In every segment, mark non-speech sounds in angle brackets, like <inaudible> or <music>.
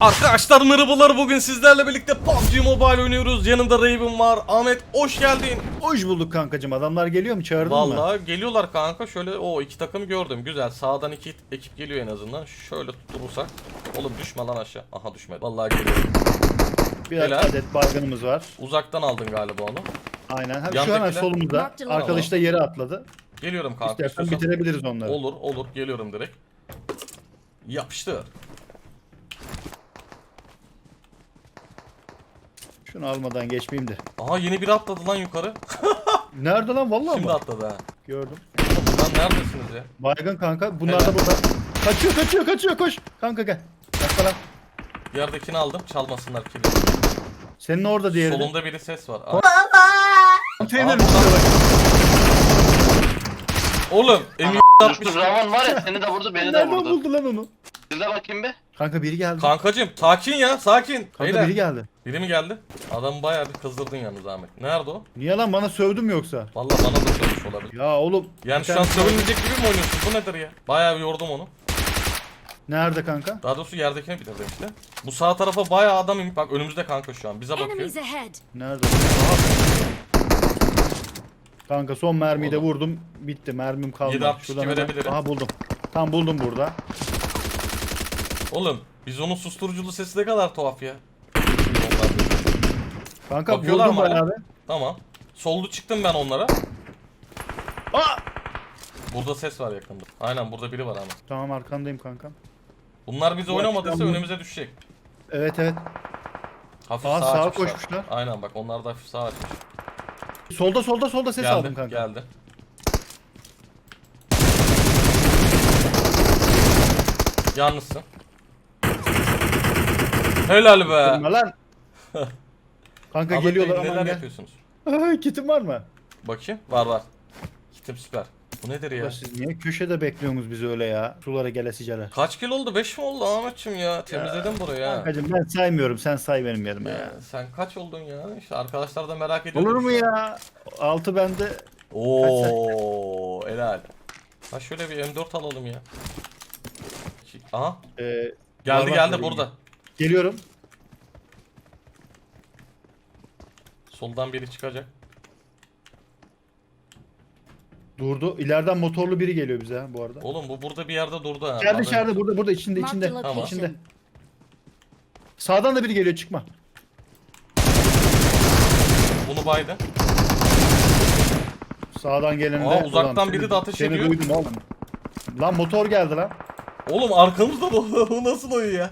Arkadaşlar merhabalar bugün sizlerle birlikte PUBG Mobile oynuyoruz. Yanımda Raven var. Ahmet hoş geldin. Hoş bulduk kankacım. Adamlar geliyor mu? Çağırdın mı? Vallahi geliyorlar kanka. Şöyle o iki takımı gördüm. Güzel. Sağdan iki ekip geliyor en azından. Şöyle tutturursak. Oğlum düşme lan aşağı. Aha düşmedi. Vallahi geliyor. Bir Helal. adet baygınımız var. Uzaktan aldın galiba onu. Aynen. Yandakiler- şu hemen solumuzda. Marked Arkadaş da yere atladı. Geliyorum kanka. İstersen istiyorsan. bitirebiliriz onları. Olur olur geliyorum direkt. Yapıştır. Şunu almadan geçmeyeyim de. Aha yeni biri atladı lan yukarı. <laughs> Nerede lan vallahi Şimdi mı? atladı ha. Gördüm. Lan neredesiniz ya? Baygın kanka. Bunlar Helal. da burada. Kaçıyor kaçıyor kaçıyor koş. Kanka gel. Yakala. lan. Yerdekini aldım. Çalmasınlar kili. Senin orada diğeri. de. Solunda biri ses var. Aa, Konteyner Aa, üstüne bak. Oğlum emin Düştü Ravan var ya seni de vurdu beni de Nereden vurdu. buldu lan onu? Bir de bakayım bir. Kanka biri geldi. Kanka, Kankacım sakin ya sakin. Beyler, biri geldi. Biri mi geldi? Adamı bayağı bir kızdırdın yalnız Ahmet. Nerede o? Niye lan bana sövdüm yoksa? Vallahi bana da söylemiş olabilir. Ya oğlum. Yani şu an sövülmeyecek gibi mi oynuyorsun? Bu nedir ya? Bayağı bir yordum onu. Nerede kanka? Daha doğrusu yerdekini bitirdim işte. Bu sağ tarafa bayağı adam inip bak önümüzde kanka şu an. Bize bakıyor. Nerede? Kanka son mermiyi de vurdum. Bitti. Mermim kalmadı. 7.62 Şuradan hemen- verebilirim. Aha buldum. Tam buldum burada. Oğlum biz onun susturuculu sesi ne kadar tuhaf ya. Kanka Bakıyorlar vurdum mı hala? bayağı. Tamam. Soldu çıktım ben onlara. Aa! Burada ses var yakında. Aynen burada biri var ama. Tamam arkandayım kanka. Bunlar bizi Bu oynamadıysa açıdan önümüze düşecek. Evet evet. Hafif Aa, sağa, sağa koşmuşlar. Aynen bak onlar da hafif sağa açmış. Solda solda solda ses geldi, aldım kanka. geldi. Yalnızsın. Helal be. Kırma lan. <laughs> kanka Ahmet geliyorlar aman neler gel. yapıyorsunuz? Aha, Kitin var mı? Bakayım. Var var. Kitim süper. Bu nedir ya? Ya. Siz niye köşede bekliyorsunuz bizi öyle ya? Sulara gelesiceler. Kaç kilo oldu? 5 mi oldu Ahmetçim ya? Temizledim burayı ha. Kankacım ben saymıyorum sen say benim yerime ya. Ya, sen kaç oldun ya? İşte arkadaşlar da merak ediyor. Olur mu ya? Altı bende. Oo, helal. Ha şöyle bir M4 alalım ya. Aha. Ee, Geldi Var, geldi burada. Geliyorum. Soldan biri çıkacak. Durdu. İleriden motorlu biri geliyor bize ha bu arada. Oğlum bu burada bir yerde durdu ha. İçeride içeride burada burada içinde Marked içinde. Tamam. İçinde. location. Sağdan da biri geliyor çıkma. Bunu baydı. Sağdan geleni de. Aa, uzaktan Ulan biri seni- de ateş seni ediyor. duydum oğlum. Lan motor geldi lan. Oğlum arkamızda da <laughs> o nasıl oyun ya?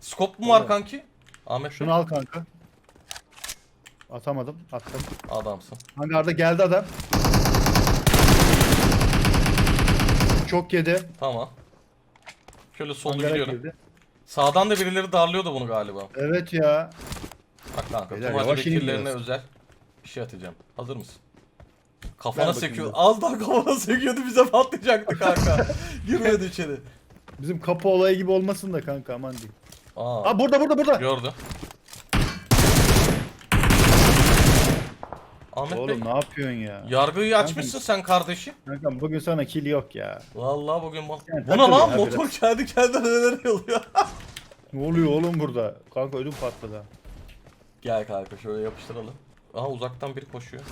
Skop mu var kanki? Ahmet Şunu al kanka. Atamadım. Attım. Adamsın. Hangarda geldi adam. Çok yedi. Tamam. Şöyle solda Hangara gidiyorum. girdi. Sağdan da birileri darlıyordu bunu galiba. Evet ya. Bak kanka Beyler, tüm yavaş inin bekirlerine biraz. özel bir şey atacağım. Hazır mısın? Kafana bakayım sekiyor. biraz. Az daha kafana sekiyordu bize patlayacaktı kanka. <laughs> Girmedi içeri. Bizim kapı olayı gibi olmasın da kanka aman diyeyim. Aa, Aa burada burada burada. gördü. Ahmet Oğlum Bey, ne yapıyorsun ya? yargıyı açmışsın sen kardeşim. Kankam bugün sana kill yok ya. Vallahi bugün bak. Yani Bu ne takılıyor lan? ha Motor kendi kendine neler yolluyor. <laughs> Ne oluyor oğlum burada? Kanka ödüm patladı. Gel kanka şöyle yapıştıralım. Aha uzaktan biri koşuyor.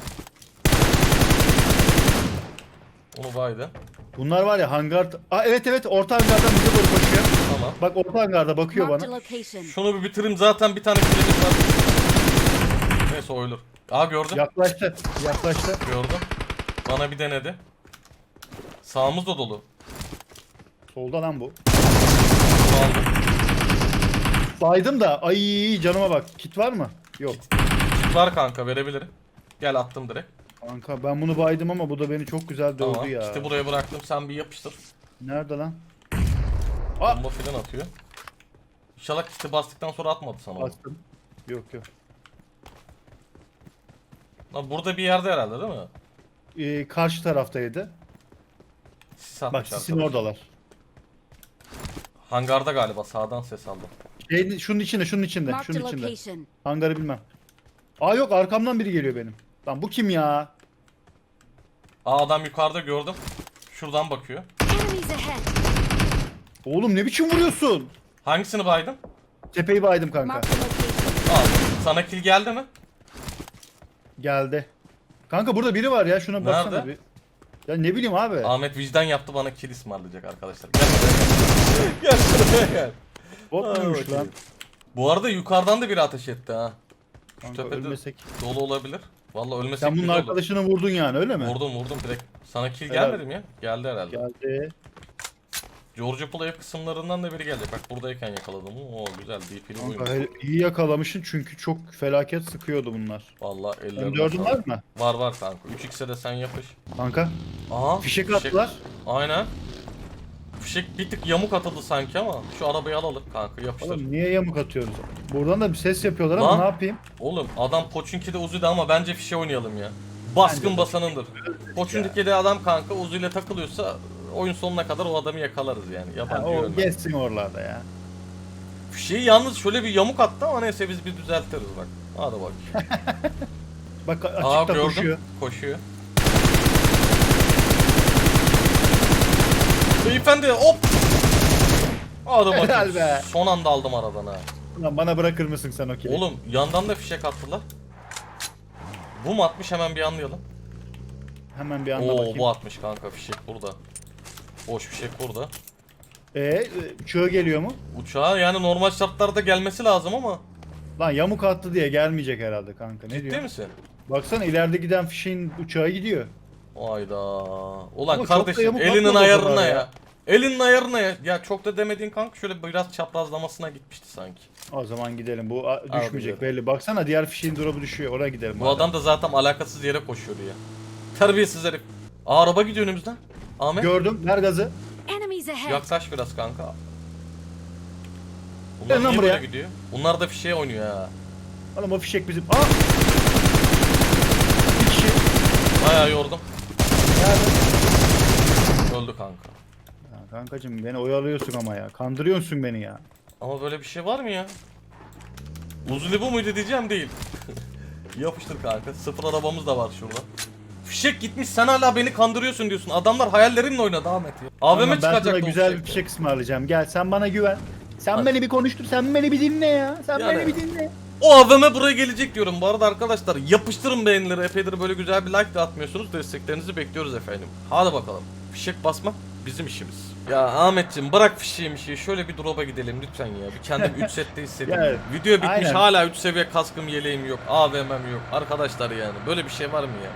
Onu baydı. Bunlar var ya hangar... Aa evet evet orta hangardan bize doğru koşuyor. Tamam. Bak orta hangarda bakıyor Marked a bana. location. Şunu bir bitireyim zaten bir tane kilimiz var. Neyse oyulur. Aa gördüm. Yaklaştı. Yaklaştı. Gördüm. Bana bir denedi. Sağımız da dolu. Solda lan bu. Bunu aldım. Baydım da ay canıma bak. Kit var mı? Yok. Var kanka verebilirim. Gel attım direkt. Kanka ben bunu baydım ama bu da beni çok güzel dövdü Tamam. ya. İşte buraya bıraktım. Sen bir yapıştır. Nerede lan? Aa! Bomba filan atıyor. İnşallah kiti bastıktan sonra atmadı sana onu. Bastım. Yok yok. Lan burada bir yerde herhalde değil mi? Ee, karşı taraftaydı. Sis Bak atmış sisin arkadaş. oradalar. Hangarda galiba sağdan ses aldım. Şeyin, şunun içinde, şunun içinde, Marked a şunun içinde. location. Hangarı bilmem. Aa yok arkamdan biri geliyor benim. Lan bu kim ya? Aa adam yukarıda gördüm. Şuradan bakıyor. Enemies ahead. Oğlum ne biçim vuruyorsun? Hangisini baydın? Tepeyi baydım kanka. Mark the location. Al. Sana kill geldi mi? Geldi. Kanka burada biri var ya şuna baksana Nerede? bir. Ya ne bileyim abi. Ahmet vicdan yaptı bana kill ısmarlayacak arkadaşlar. Gel buraya. <laughs> gel buraya gel. Bot muymuş lan? Bu arada yukarıdan da biri ateş etti ha. Şu Kanka tepede ölmesek. dolu olabilir. Vallahi ölmesek Sen bunun arkadaşını vurdun yani öyle mi? Vurdum vurdum direkt. Sana kill Helal. gelmedi mi ya? Geldi herhalde. Geldi. George Play kısımlarından da biri gelecek. Bak buradayken yakaladım. Oo güzel DP'li Kanka oyun. iyi yakalamışsın çünkü çok felaket sıkıyordu bunlar. Vallahi ellerine M4'ün var mı? Var var kanka. 3x'e de sen yapış. Kanka Aha. fişek attılar. Aynen. Fişek bir tık yamuk atıldı sanki ama şu arabayı alalım kanka yapıştır. Oğlum, Oğlum niye yamuk atıyoruz? Buradan da bir ses yapıyorlar ama Lan. ne yapayım? adam Poçinki'de Uzi'de ama bence fişe oynayalım ya. Baskın de. basanındır. Poçinki'de adam kanka Uzi ile takılıyorsa oyun sonuna kadar o adamı yakalarız yani. Ha, Yabancı o yönler. geçsin oralarda ya. Fişeği yalnız şöyle bir yamuk attı ama neyse biz bir düzeltiriz bak. Hadi bak. <laughs> Bak açıkta Aa gördüm. koşuyor. Koşuyor. Beyefendi hop. Hadi Helal be. Son anda aldım aradan ha. Lan bana bırakır mısın sen o kili? Oğlum yandan da fişek attılar. Bu mu atmış hemen bir anlayalım. Hemen bir anda Oo bakayım. bu atmış kanka fişek burada. Boş fişek burada. Ee, çığ geliyor mu? Uçağa yani normal şartlarda gelmesi lazım ama. Lan yamuk attı diye gelmeyecek herhalde kanka. Ne Ciddi diyorsun? misin? Baksana ileride giden fişeğin uçağı gidiyor. Hayda. Ulan Ama çok da kardeşim yamuk elinin atmadı o ayarına ya. ya. Elinin ayarına ya. Ya çok da demediğin kanka şöyle biraz çaprazlamasına gitmişti sanki. O zaman gidelim. Bu a, Abi düşmeyecek gidelim. belli. Baksana diğer fişeğin drop'u düşüyor. Oraya gidelim. Bu madem. adam da zaten alakasız yere koşuyordu ya. Terbiyesiz herif. Aa, araba gidiyor önümüzden. Ahmet Gördüm. Ver gazı. Enemies ahead. yaklaş biraz kanka. Bunlar Gel lan niye buraya. böyle gidiyor? Bunlar da fişeğe oynuyor ha. Oğlum o fişek bizim. Aa! Bir kişi. Bayağı yordum. Nerede? Kankacım beni oyalıyorsun ama ya. Kandırıyorsun beni ya. Ama böyle bir şey var mı ya? Uzun bu muydu diyeceğim değil. <laughs> Yapıştır kanka. Sıfır arabamız da var şurada. Fişek gitmiş sen hala beni kandırıyorsun diyorsun. Adamlar hayallerinle oynadı Ahmet ya. AVM Tamam, ben çıkacak güzel bir fişek ısmarlayacağım. Gel sen bana güven. Sen Hadi. beni bir konuştur. Sen beni bir dinle ya. Sen Yani- beni bir dinle. O AVM buraya gelecek diyorum. Bu arada arkadaşlar yapıştırın beğenileri. Epeydir böyle güzel bir like de atmıyorsunuz. Desteklerinizi bekliyoruz efendim. Hadi bakalım. Fişek basmak bizim işimiz. Ya Ahmetciğim bırak fişeği mişeği. Şöyle bir drop'a gidelim lütfen ya. Bir kendim 3 sette hissedeyim. <laughs> Ya, Video bitmiş aynen. hala 3 seviye kaskım yeleğim yok. AVM'm yok. Arkadaşlar yani böyle bir şey var mı ya?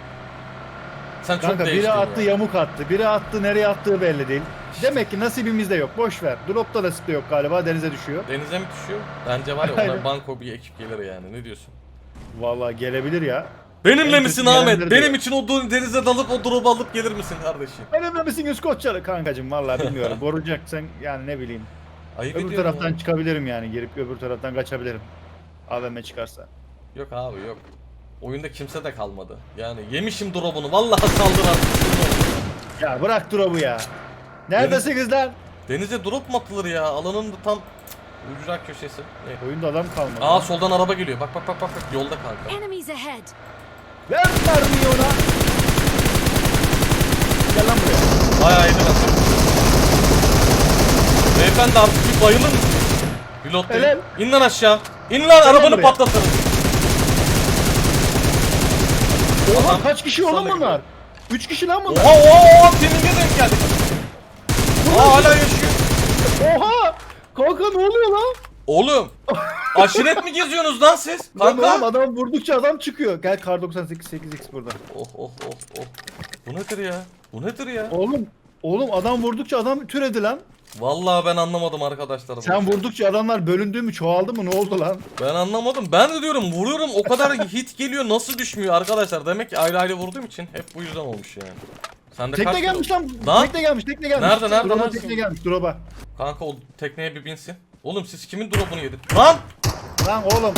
Sen çok Kanka değiştin biri attı ya. yamuk attı. Biri attı nereye attığı belli değil. Demek ki nasibimizde yok. Boş ver. Drop'ta nasip de yok galiba. Denize düşüyor. Denize mi düşüyor? Bence var ya ona Aynen. banko bir ekip gelir yani. Ne diyorsun? Vallahi gelebilir ya. Benimle En misin Ahmet? Benim için o denize dalıp o drop'u alıp gelir misin kardeşim? Benimle misin İskoçyalı kankacım vallahi bilmiyorum. <laughs> Koruyacaksan yani ne bileyim. Ayıp Öbür taraftan ya. çıkabilirim yani. Girip öbür taraftan kaçabilirim. AVM çıkarsa. Yok abi yok. Oyunda kimse de kalmadı. Yani yemişim drop'unu. Vallahi saldır artık. Ya bırak drop'u ya. Neredesiniz lan? Denize drop mu atılır ya? Alanın da tam ücra köşesi. Ne? Oyunda adam kalmadı. Aa soldan araba geliyor. Bak bak bak bak. bak. Yolda kanka. Ver mermiyi ona. Gel lan buraya. Bayağı iyi lan. Beyefendi artık bir bayılır mısın? Pilot değil. İn lan aşağı. İn lan arabanı buraya. patlatırım. Oha Adam kaç kişi oğlum sana bunlar? 3 kişi lan bunlar. Oha oha oha Teminge denk geldik. Aa hala yaşıyor. Oha! Kanka ne oluyor lan? Oğlum. Aşiret mi geziyorsunuz lan siz? Lan oğlum Kanka. adam vurdukça adam çıkıyor. Gel kar 98 8x burada. Oh oh oh oh. Bu nedir ya? Bu nedir ya? Oğlum Oğlum adam vurdukça adam türedi lan. Vallahi ben anlamadım arkadaşlar. bu Sen vurdukça adamlar bölündü mü çoğaldı mı ne oldu lan? Ben anlamadım. Ben de diyorum vuruyorum o kadar <laughs> hit geliyor nasıl düşmüyor arkadaşlar. Demek ki ayrı ayrı vurduğum için hep bu yüzden olmuş yani. Sen de Tekne kaç gelmiş lan. Lan. Tekne gelmiş tekne gelmiş. Nerede, nerede, Drop'a nerede? tekne gelmiş drop'a. Kanka o tekneye bir binsin. Oğlum siz kimin drop'unu yedin? Lan! Lan oğlum.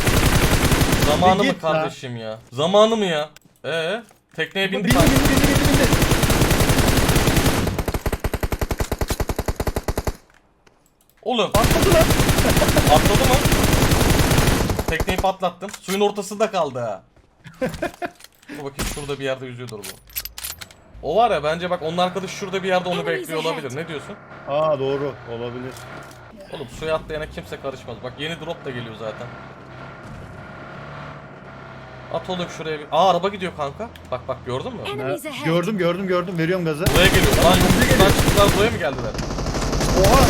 Zamanı Bir mı git lan. kardeşim ya? Zamanı mı ya? Ee, tekneye Bindi bindik bindi kanka. bindi bindi bindi. Oğlum Atladı lan. atladı mı? Tekneyi patlattım. Suyun ortasında kaldı ha. <laughs> Dur bakayım şurada bir yerde yüzüyordur bu. O var ya bence bak onun arkadaşı şurada bir yerde onu bekliyor olabilir. Ne diyorsun? Aa doğru olabilir. Oğlum suya atlayana kimse karışmaz. Bak yeni drop da geliyor zaten. At oğlum şuraya bir. Aa araba gidiyor kanka. Bak bak gördün mü? Ahead. gördüm gördüm gördüm veriyorum gazı. Buraya geliyor. Lan buradan çıktılar buraya mı geldiler? Oha.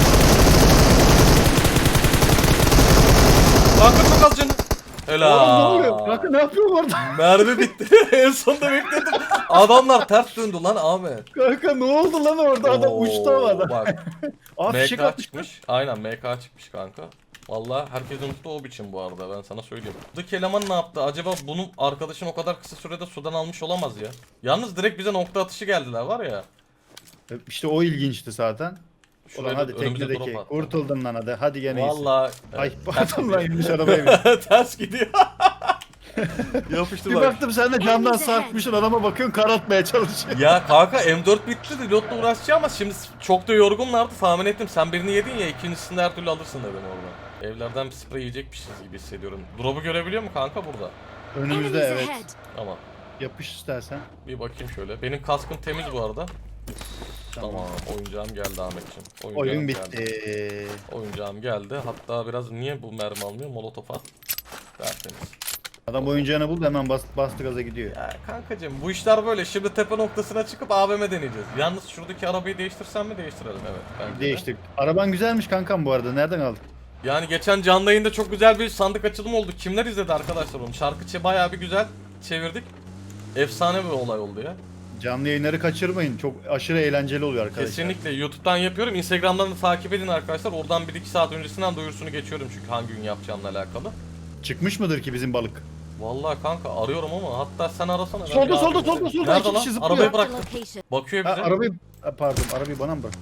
Kanka çok az canı. Helal. Oğlum ne oluyor? Kanka ne yapıyorsun orada? <laughs> Mermi bitti. <laughs> en sonunda bekledim. Adamlar ters döndü lan Ahmet. Kanka ne oldu lan orada? Adam Oo, uçtu havada. Bak <laughs> Aa fişek MK atmış. çıkmış. Aynen MK çıkmış kanka. Vallahi herkes unuttu o biçim bu arada ben sana söyleyeyim. Buradaki eleman ne yaptı? Acaba bunun arkadaşın o kadar kısa sürede sudan almış olamaz ya. Yalnız direkt bize nokta atışı geldiler var ya. İşte o ilginçti zaten. Şuraya Ulan hadi önümüze teknedeki. drop attı. Kurtuldun lan hadi. Hadi gene iyisin. Ay ters <laughs> pardon gidiyor. lan inmiş arabaya bin. <laughs> ters gidiyor. <laughs> Bir bak. baktım sen de camdan sarkmışsın adama bakıyorsun kar atmaya çalışıyor. Ya kanka M4 bitti Reload'la uğraşacağım ama şimdi çok da yorgunlardı tahmin ettim. Sen birini yedin ya ikincisini her türlü alırsın dedim orada. Evlerden bir sprey yiyecekmişiz gibi hissediyorum. Drop'u görebiliyor mu kanka burada? Önümüzde Enemies evet. ahead. Tamam. Yapış istersen. Bir bakayım şöyle. Benim kaskım temiz bu arada. Tamam. Oyuncağım geldi Ahmetciğim. Oyuncağım Oyun Geldi. bitti. Oyuncağım geldi. Hatta biraz niye bu mermi almıyor? Molotof at. Tertemiz. Adam oyuncağını buldu hemen bas, bastı gaza gidiyor. Ya kankacığım bu işler böyle. Şimdi tepe noktasına çıkıp AVM deneyeceğiz. Yalnız şuradaki arabayı değiştirsem mi değiştirelim evet. Bence de. Değiştik. Araban güzelmiş kankam bu arada. Nereden aldın? Yani geçen canlı yayında çok güzel bir sandık açılımı oldu. Kimler izledi arkadaşlar onu? Şarkı bayağı bir güzel çevirdik. Efsane bir olay oldu ya. Canlı yayınları kaçırmayın. Çok aşırı eğlenceli oluyor arkadaşlar. Kesinlikle YouTube'dan yapıyorum. Instagram'dan da takip edin arkadaşlar. Oradan 1-2 saat öncesinden duyurusunu geçiyorum çünkü hangi gün yapacağımla alakalı. Çıkmış mıdır ki bizim balık? Vallahi kanka arıyorum ama hatta sen arasana. ben Solda, bir solda, arayayım solda, solda. Nerede İki lan? kişi zıplıyor. Arabayı bıraktım. location. Bakıyor Ha, bize. arabayı Ha, pardon arabayı bana mı bırak?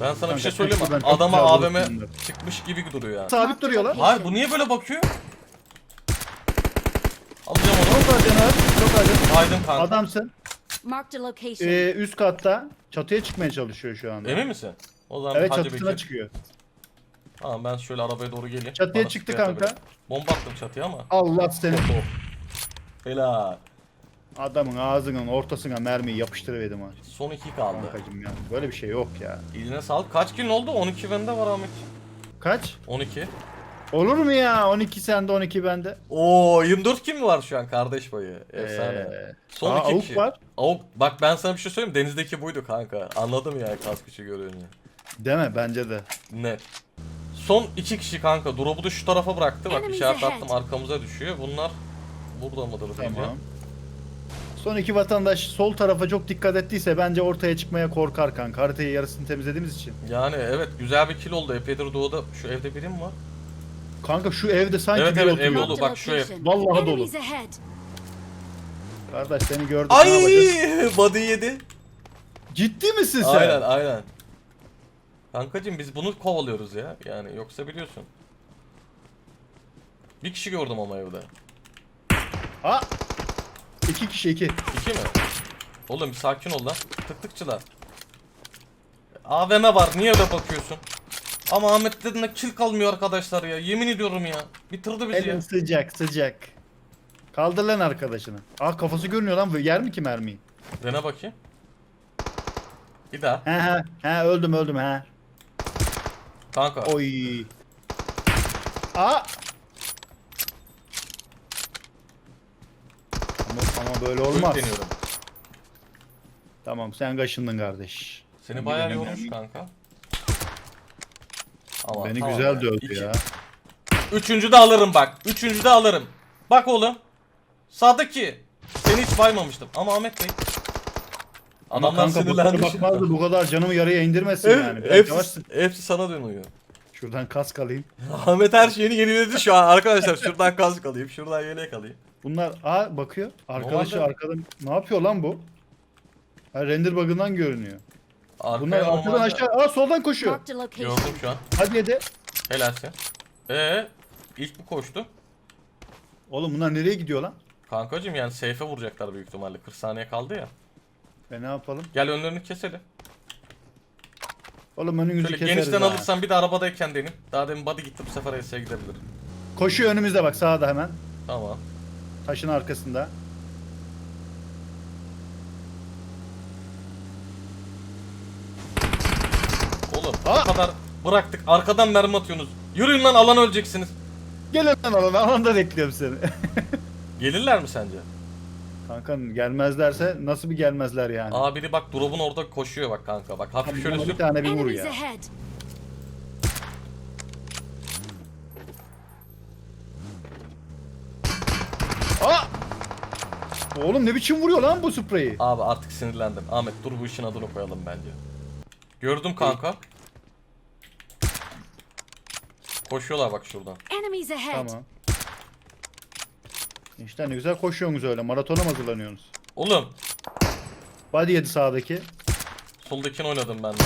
Ben sana Kanka, bir şey söyleyeyim mi? çok Adama güzel AVM çıkmış gibi duruyor ya. Sabit duruyor lan. Hayır bu niye böyle bakıyor? Alacağım onu. Acın abi. Çok acın. Haydim kanka. Adamsın. Marked a location. Ee, üst katta. Çatıya çıkmaya çalışıyor şu anda. Emin misin? O zaman Evet hadi çatısına bekle. çıkıyor. Tamam ben şöyle arabaya doğru geleyim. Çatıya Bana çıktı kanka. atabilir. Bomba attım çatıya ama. Allah seni. Oh. Helal. Adamın ağzının ortasına mermiyi yapıştırıverdim ha. Son iki kaldı. Kankacım ya. Böyle bir şey yok ya. Eline sağlık. Kaç gün oldu? 12 bende var Ahmet. Kaç? 12. Olur mu ya? 12 sende 12 bende. Oo 24 kim var şu an kardeş payı? Efsane. Ee, Son aa, iki avuk kişi. var. Avuk. Bak ben sana bir şey söyleyeyim. Denizdeki buydu kanka. Anladım yani kas gücü görünce. Deme bence de. Net. Son iki kişi kanka. Drop'u da şu tarafa bıraktı. Bak Enemies işaret ahead. attım arkamıza düşüyor. Bunlar burada mıdır diyeceğim. Tamam. Son iki vatandaş sol tarafa çok dikkat ettiyse bence ortaya çıkmaya korkar kanka. Haritayı yarısını temizlediğimiz için. Yani evet güzel bir kill oldu. Epeydir doğuda. Şu evde biri mi var? Kanka şu evde sanki Evet, bir evet, oturuyor. ev dolu. Marked a bak şu ev. Vallahi dolu. Enemies ahead. Kardeş seni gördük ne Ay yapacağız? body yedi. Ciddi misin sen? Aynen aynen. Kankacım biz bunu kovalıyoruz ya. Yani yoksa biliyorsun. Bir kişi gördüm ama evde. Ha? İki kişi iki. İki mi? Oğlum bir sakin ol lan. Tık tıkçılar. AVM var. Niye öyle bakıyorsun? Ama Ahmet dediğinde kill kalmıyor arkadaşlar ya. Yemin ediyorum ya. Bitirdi bizi ya. Elin sıcak sıcak. Kaldır lan arkadaşını. Aa kafası görünüyor lan. Yer mi ki mermiyi? Dene bakayım. Bir daha. He he. He öldüm öldüm he. Kanka. Oy. Aa. Ama, ama böyle olmaz. deniyorum. Tamam sen kaşındın kardeş. Seni bayağı yormuş kanka. Ama Beni tamam güzel ya. dövdü İki- ya. Üçüncü de alırım bak. Üçüncü de alırım. Bak oğlum. Sağdaki. Seni hiç baymamıştım. Ama Ahmet Bey. Ama Adamlar kanka bu sinirlendi. bakmazdı bu kadar canımı yarıya indirmesin Evet, yani. Biraz hepsi, yavaşsın. hepsi sana dönüyor. Şuradan kask alayım. <laughs> Ahmet her şeyini yeniledi şu an arkadaşlar. Şuradan kask alayım, şuradan yelek alayım. Bunlar aa bakıyor. Arkadaşı Normalde- arkadan ne yapıyor lan bu? Ha, render bug'ından görünüyor. Arkaya Bunlar arkadan normalde- aşağı aa soldan koşuyor. Marked a location. Gördüm şu an. Hadi yedi. Helalsin. Ee, ilk bu koştu. Oğlum bunlar nereye gidiyor lan? Kankacım yani safe'e vuracaklar büyük ihtimalle. 40 saniye kaldı ya. E ne yapalım? Gel önlerini keselim. Oğlum önünüzü Şöyle keseriz genişten ha. alırsan bir de arabadayken deneyim. Daha demin body gitti bu sefer S'ye gidebilir. Koşuyor önümüzde bak sağda hemen. Tamam. Taşın arkasında. Oğlum Aa! bu kadar Bıraktık. Arkadan mermi atıyorsunuz. Yürüyün lan alan öleceksiniz. Gelin lan alana alanda bekliyorum seni. <laughs> Gelirler mi sence? Kanka gelmezlerse nasıl bir gelmezler yani? Aa biri bak drop'un orada koşuyor bak kanka. Bak hafif şöyle Bana bir sür. tane bir vur Enemies ya. ahead. Aa! Oğlum ne biçim vuruyor lan bu spreyi? Abi artık sinirlendim. Ahmet dur bu işin adını koyalım bence. Gördüm kanka. Koşuyorlar bak şuradan. Enemies ahead. Tamam. İşte ne güzel koşuyorsunuz öyle. Maratona mı hazırlanıyorsunuz? Oğlum Body yedi sağdaki. soldakini oynadım ben de.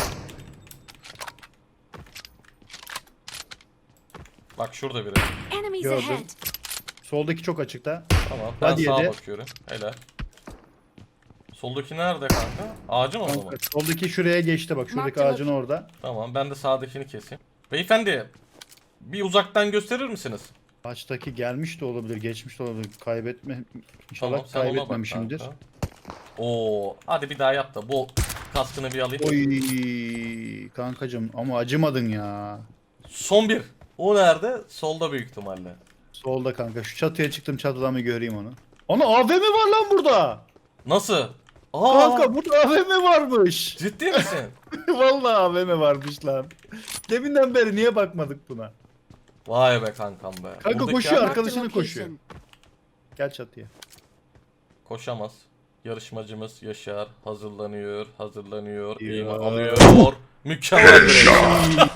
Bak şurada biri. Enemies Gördüm. ahead. Soldaki çok açıkta. Tamam ben Hadi sağa yedi. bakıyorum. Helal. Soldaki nerede kanka? Ağacın orada mı? Kanka, soldaki şuraya geçti bak. Şuradaki Marked ağacın orada. Tamam ben de sağdakini keseyim. Beyefendi bir uzaktan gösterir misiniz? Ağaçtaki gelmiş de olabilir, geçmiş de olabilir. Kaybetme İnşallah Tamam sen ona bak kaybetmemişimdir. kanka. Oo, hadi bir daha yap da bu kaskını bir alayım. Oy kankacım ama acımadın ya. Son bir. O nerede? Solda büyük ihtimalle. Solda kanka. Şu çatıya çıktım çatıdan bir göreyim onu. Ana AVM var lan burada. Nasıl? Aa, Kanka burada AVM varmış. ciddi misin? <laughs> Vallahi AVM varmış lan. Deminden beri niye bakmadık buna? Vay be kankam be. Kanka Buradaki koşuyor arkadaşını koşuyor. Gel çatıya. Koşamaz. Yarışmacımız Yaşar hazırlanıyor, hazırlanıyor, Ya. eğimi alıyor. Mükemmel bir <laughs> eğim.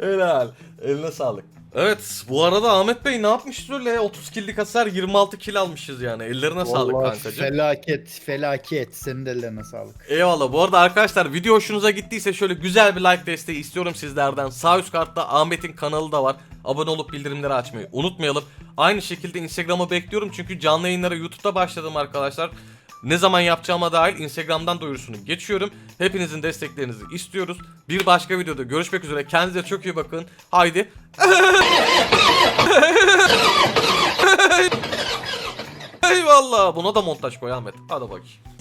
<laughs> Helal. Eline sağlık. Evet bu arada Ahmet Bey ne yapmışız öyle? 30 killik hasar 26 kill almışız yani. Ellerine sağlık Vallahi kankacığım. Felaket, felaket. Senin de ellerine sağlık. Eyvallah. Bu arada arkadaşlar video hoşunuza gittiyse şöyle güzel bir like desteği istiyorum sizlerden. Sağ üst kartta Ahmet'in kanalı da var. Abone olup bildirimleri açmayı unutmayalım. Aynı şekilde Instagram'a bekliyorum çünkü canlı yayınlara YouTube'da başladım arkadaşlar. Ne zaman yapacağıma dahil Instagram'dan duyurusunu geçiyorum. Hepinizin desteklerinizi istiyoruz. Bir başka videoda görüşmek üzere. Kendinize çok iyi bakın. Haydi. <laughs> Eyvallah. Buna da montaj koy Ahmet. Hadi.